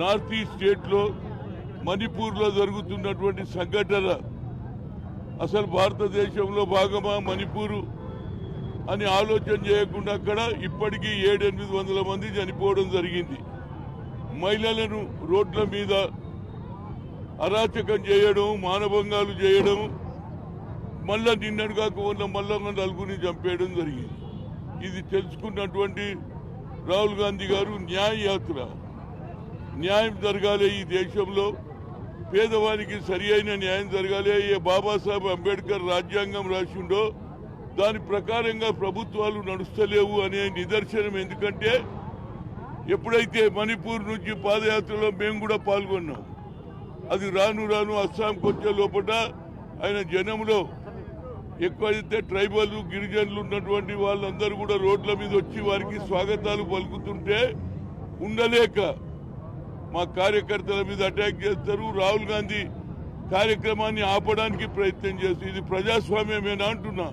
North east స్టేట్లో మణిపూర్లో జరుగుతున్నటువంటి సంఘటన అసలు భారతదేశంలో భాగమా మణిపూరు అని ఆలోచన చేయకుండా అక్కడ ఇప్పటికీ ఏడెనిమిది వందల మంది చనిపోవడం జరిగింది. మహిళలను రోడ్ల మీద అరాచకం చేయడం మానభంగాలు చేయడం మళ్ళా నిన్నటి కాక ఉన్న మళ్ళా నలుగురిని చంపేయడం జరిగింది. ఇది తెలుసుకున్నటువంటి రాహుల్ గాంధీ గారు న్యాయ యాత్ర. న్యాయం జరగాలి ఈ దేశంలో. పేదవానికి సరి అయిన న్యాయం జరగాలి. ఏ బాబాసాహెబ్ అంబేద్కర్ రాజ్యాంగం రాసిండో దాని ప్రకారంగా ప్రభుత్వాలు నడుస్తలేవు అనే నిదర్శనం. ఎందుకంటే ఎప్పుడైతే మణిపూర్ నుంచి పాదయాత్రలో మేము కూడా పాల్గొన్నాం. అది రాను రాను అస్సాంకి వచ్చే లోపల ఆయన జనంలో ఎక్కువైతే ట్రైబల్ గిరిజనులు ఉన్నటువంటి వాళ్ళందరూ కూడా రోడ్ల మీద వచ్చి వారికి స్వాగతాలు పలుకుతుంటే ఉండలేక మా కార్యకర్తల మీద అటాక్ చేస్తారు రాహుల్ గాంధీ. కార్యక్రమాన్ని ఆపడానికి ప్రయత్నం చేస్తారు ఇది ప్రజాస్వామ్యమేనా అంటున్నా.